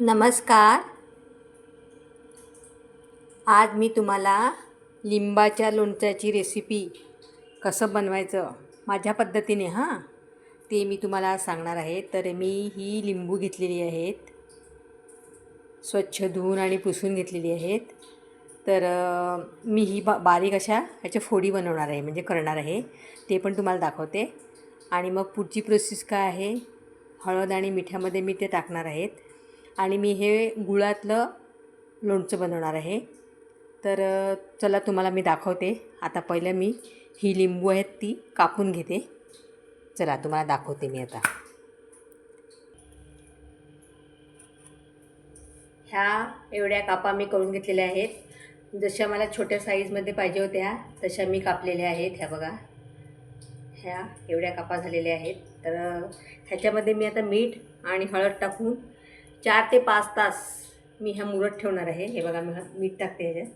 नमस्कार. आज मी तुम्हाला लिंबाच्या लोणच्याची रेसिपी कसं बनवायचं माझ्या पद्धतीने हां? ते मी तुम्हाला सांगणार आहे. तर मी ही लिंबू घेतलेली आहेत. स्वच्छ धुवून आणि पुसून घेतलेली आहेत. तर मी ही बा बारीक अशा ह्याच्या फोडी बनवणार आहे म्हणजे करणार आहे. ते पण तुम्हाला दाखवते. आणि मग पुढची प्रोसेस काय आहे? हळद आणि मिठामध्ये मी ते टाकणार आहेत. आणि मी हे गुळातलं लोणचं बनवणार आहे. तर चला तुम्हाला मी दाखवते. आता पहिलं मी ही लिंबू आहेत ती कापून घेते. चला तुम्हाला दाखवते मी आता. ह्या एवढ्या कापा मी करून घेतलेल्या आहेत. जशा मला छोट्या साईजमध्ये पाहिजे होत्या तशा मी कापलेल्या आहेत ह्या बघा. ह्या एवढ्या कापा झालेल्या आहेत. तर ह्याच्यामध्ये मी आता मीठ आणि हळद टाकून चार ते पाच तास मी ह्या मुरत ठेवणार आहे. हे बघा मी मीठ टाकते ह्याच्यात.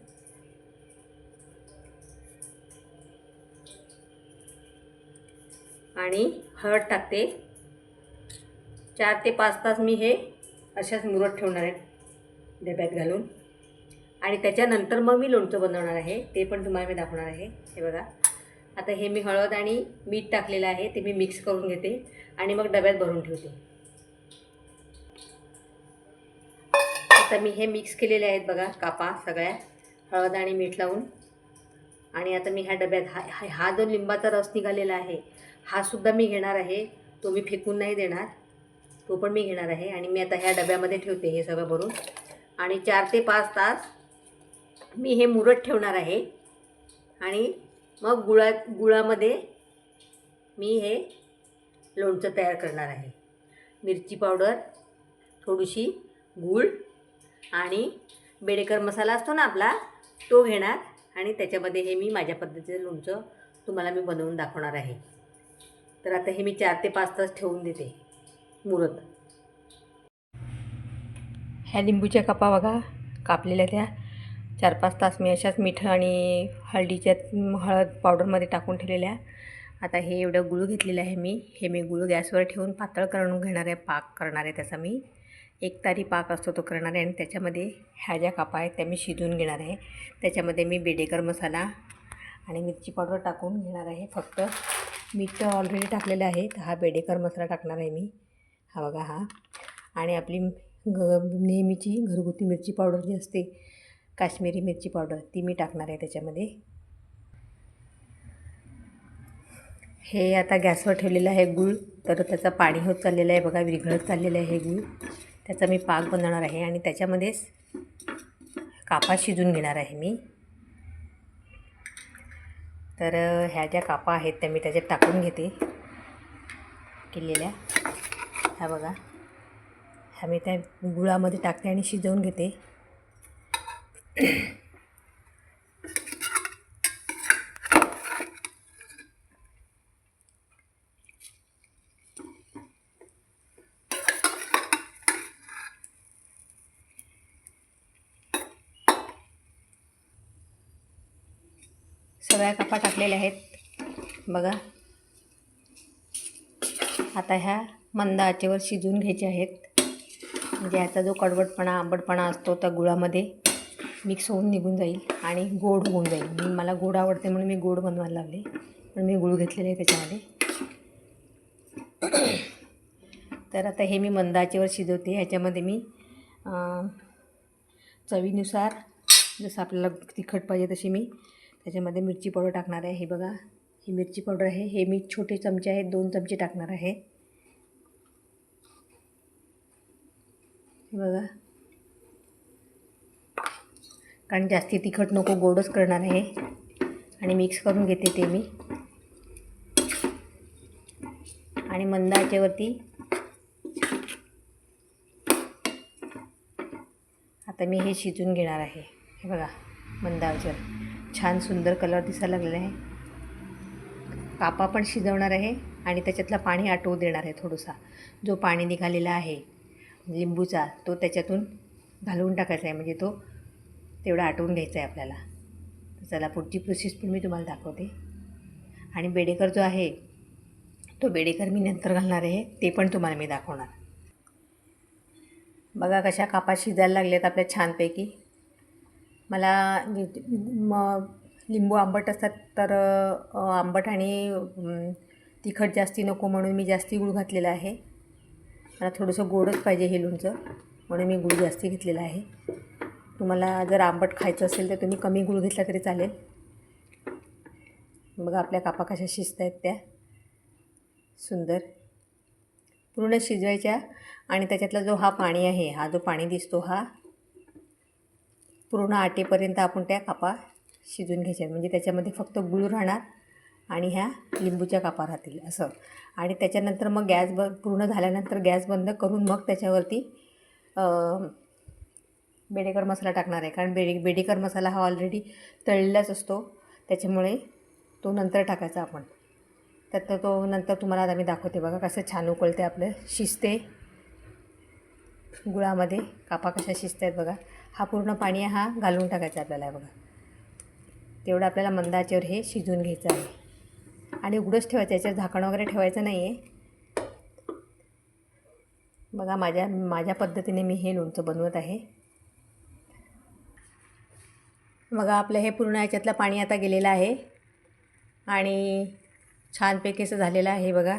आणि हळद टाकते. चार ते पाच तास मी हे अशाच मुरत ठेवणार आहे. डब्यात घालून. आणि त्याच्यानंतर मग मी लोणचं बनवणार आहे. ते पण तुम्हाला मी दाखवणार आहे. हे बघा. आता हे मी हळद आणि मीठ टाकलेलं आहे. ते मी मिक्स करून घेते. आणि मग डब्यात भरून ठेवते. आता मी हे मिक्स केलेले आहेत बघा कापा सगळ्या हळद आणि मीठ लावून. आणि आता मी ह्या डब्यात हा हा- जो लिंबाचा रस निघालेला आहे हा सुद्धा मी घेणार आहे. तो मी फेकून नाही देणार. तो पण मी घेणार आहे आणि मी आता ह्या डब्यामध्ये ठेवते हे सगळं भरून. आणि चार ते पाच तास मी हे मुरत ठेवणार आहे. आणि मग गुळा गुळामध्ये मी हे लोणचं तयार करणार आहे. मिरची पावडर थोडीशी गूळ आणि बेडेकर मसाला असतो ना आपला तो घेणार आणि त्याच्यामध्ये हे मी माझ्या पद्धतीचं लोणचं तुम्हाला मी बनवून दाखवणार आहे. तर आता हे मी चार ते पाच तास ठेवून देते मुरत. ह्या लिंबूच्या कपा बघा कापलेल्या त्या. चार पाच तास मी अशाच मीठ आणि हळदीच्या हळद पावडरमध्ये टाकून ठेवलेल्या. आता हे एवढं गुळ घेतलेलं आहे मी. हे मी गुळ गॅसवर ठेवून पातळ करून घेणार आहे पाक करणार आहे त्याचा मी. एक तारी पाक असतो तो करणार आहे आणि त्याच्यामध्ये ह्या ज्या कापा आहेत त्या मी शिजून घेणार आहे. त्याच्यामध्ये मी बेडेकर मसाला आणि मिरची पावडर टाकून घेणार आहे. फक्त मीठ ऑलरेडी टाकलेलं आहे. तर हा बेडेकर मसाला टाकणार आहे मी. हा बघा हा. आणि आपली ग नेहमीची घरगुती मिरची पावडर जी असते काश्मीरी मिरची पावडर ती मी टाकणार आहे त्याच्यामध्ये. हे आता गॅसवर ठेवलेलं आहे गूळ. तर त्याचं पाणी होत चाललेलं आहे. बघा विरघळत चाललेलं आहे हे गूळ. त्याचा मी पाक बनवणार आहे आणि त्याच्यामध्येच कापा शिजून घेणार आहे मी. तर ह्या ज्या कापा आहेत त्या मी त्याच्यात टाकून घेते. केलेल्या. ह्या बघा. ह्या मी त्या गुळामध्ये टाकते आणि शिजवून घेते. सगळ्या कपा टाकलेल्या आहेत. बघा. आता ह्या मंद आचेवर शिजवून घ्यायचे आहेत. म्हणजे ह्याचा जो कडवटपणा आंबटपणा असतो त्या गुळामध्ये मिक्स होऊन निघून जाईल आणि गोड होऊन जाईल. मी मला गोड आवडते म्हणून मी गोड बनवायला लागले. पण मी गुळ घेतलेले आहे त्याच्यामध्ये. तर आता हे मी मंद आचेवर शिजवते. ह्याच्यामध्ये मी चवीनुसार जसं आपल्याला तिखट पाहिजे तशी मी त्याच्यामध्ये मिरची पावडर टाकणार आहे. हे बघा ही मिरची पावडर आहे. हे मी छोटे चमचे आहेत दोन चमचे टाकणार आहे. हे बघा. कारण जास्ती तिखट नको गोडच करणार आहे. आणि मिक्स करून घेते ते मी. आणि मंद आचेवरती आता मी हे शिजून घेणार आहे. हे बघा मंदाच्यावर छान सुंदर कलर दिसायला लागलेला आहे. कापा पण शिजवणार आहे आणि त्याच्यातलं पाणी आटवू देणार आहे थोडासा. जो पाणी निघालेला आहे लिंबूचा तो त्याच्यातून घालवून टाकायचा आहे. म्हणजे तो तेवढा आटवून घ्यायचा आहे आपल्याला. तर चला पुढची प्रोसेस पण मी तुम्हाला दाखवते. आणि बेडेकर जो आहे तो बेडेकर मी नंतर घालणार आहे. ते पण तुम्हाला मी दाखवणार. बघा कशा कापा शिजायला लागल्यात आपल्या छानपैकी. मला जे- लिंबू आंबट असतात तर आंबट आणि तिखट जास्ती नको म्हणून मी जास्ती गूळ घातलेला आहे. मला थोडंसं गोडच पाहिजे हे लोणचं म्हणून मी गूळ जास्ती घेतलेला आहे. तुम्हाला जर आंबट खायचं असेल तर तुम्ही कमी गूळ घेतला तरी चालेल. बघा आपल्या कापा कशा शिजत आहेत त्या. सुंदर. पूर्ण शिजवायच्या आणि त्याच्यातला जो हा पाणी आहे हा जो पाणी दिसतो हा पूर्ण आटेपर्यंत आपण त्या कापा शिजून घ्यायच्या. म्हणजे त्याच्यामध्ये फक्त गुळ राहणार आणि ह्या लिंबूच्या कापा राहतील असं. आणि त्याच्यानंतर मग गॅस ब पूर्ण झाल्यानंतर गॅस बंद करून मग त्याच्यावरती बेडेकर मसाला टाकणार आहे. कारण बेडे बेडेकर मसाला हा ऑलरेडी तळलेलाच असतो. त्याच्यामुळे तो नंतर टाकायचा आपण. तर तो- तो नंतर तुम्हाला आता मी दाखवते बघा कसं छान उकळते आपलं शिजते. गुळामध्ये कापा कशा शिजत आहेत बघा. हा पूर्ण पाणी हा घालून टाकायचा आपल्याला बघा. तेवढं आपल्याला मंदाच्यावर हे शिजून घ्यायचं आहे. आणि उघडंच ठेवायचं याच्यावर झाकण वगैरे ठेवायचं नाही आहे बघा माझ्या माझ्या पद्धतीने मी हे लोणचं बनवत आहे. बघा आपलं हे पूर्ण याच्यातलं पाणी आता गेलेलं आहे. आणि छानपैकी असं झालेलं आहे बघा.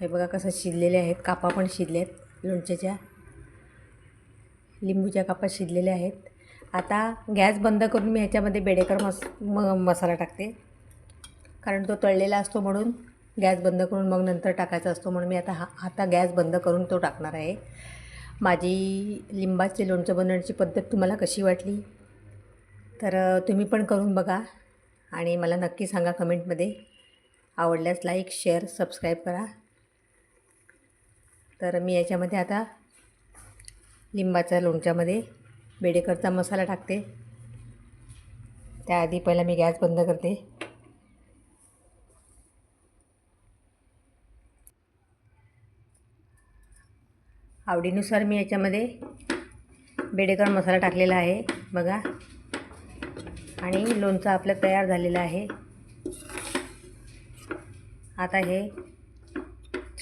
हे बघा कसं शिजलेले आहेत कापा पण शिजले आहेत लोणच्याच्या लिंबूच्या कापा शिजलेल्या आहेत. आता गॅस बंद करून मी ह्याच्यामध्ये बेडेकर मस म मसाला टाकते. कारण तो तळलेला असतो म्हणून गॅस बंद करून मग नंतर टाकायचा असतो म्हणून मी आता हा आता गॅस बंद करून तो टाकणार आहे. माझी लिंबाचे लोणचं बनवण्याची पद्धत तुम्हाला कशी वाटली? तर तुम्ही पण करून बघा आणि मला नक्की सांगा कमेंटमध्ये. आवडल्यास लाईक शेअर सबस्क्राईब करा. तर मी याच्यामध्ये आता लिंबाच्या लोणच्यामध्ये बेडेकरचा मसाला टाकते. त्याआधी पहिला मी गॅस बंद करते. आवडीनुसार मी याच्यामध्ये बेडेकर मसाला टाकलेला आहे बघा. आणि लोणचं आपलं तयार झालेलं आहे. आता हे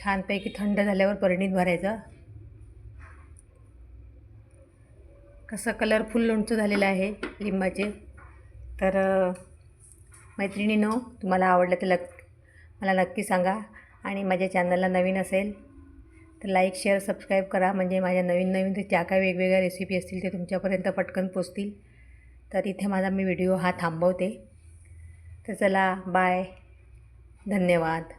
छानपैकी थंड झाल्यावर परणीत भरायचं. कसं कलरफुल लोणचं झालेलं आहे लिंबाचे. तर मैत्रिणीनो तुम्हाला आवडलं तर लक मला नक्की सांगा. आणि माझ्या चॅनलला नवीन असेल तर लाईक शेअर सबस्क्राईब करा. म्हणजे माझ्या नवीन नवीन ज्या काही वेगवेगळ्या रेसिपी असतील ते तुमच्यापर्यंत पटकन पोचतील. तर इथे माझा मी व्हिडिओ हा थांबवते. तर चला बाय धन्यवाद.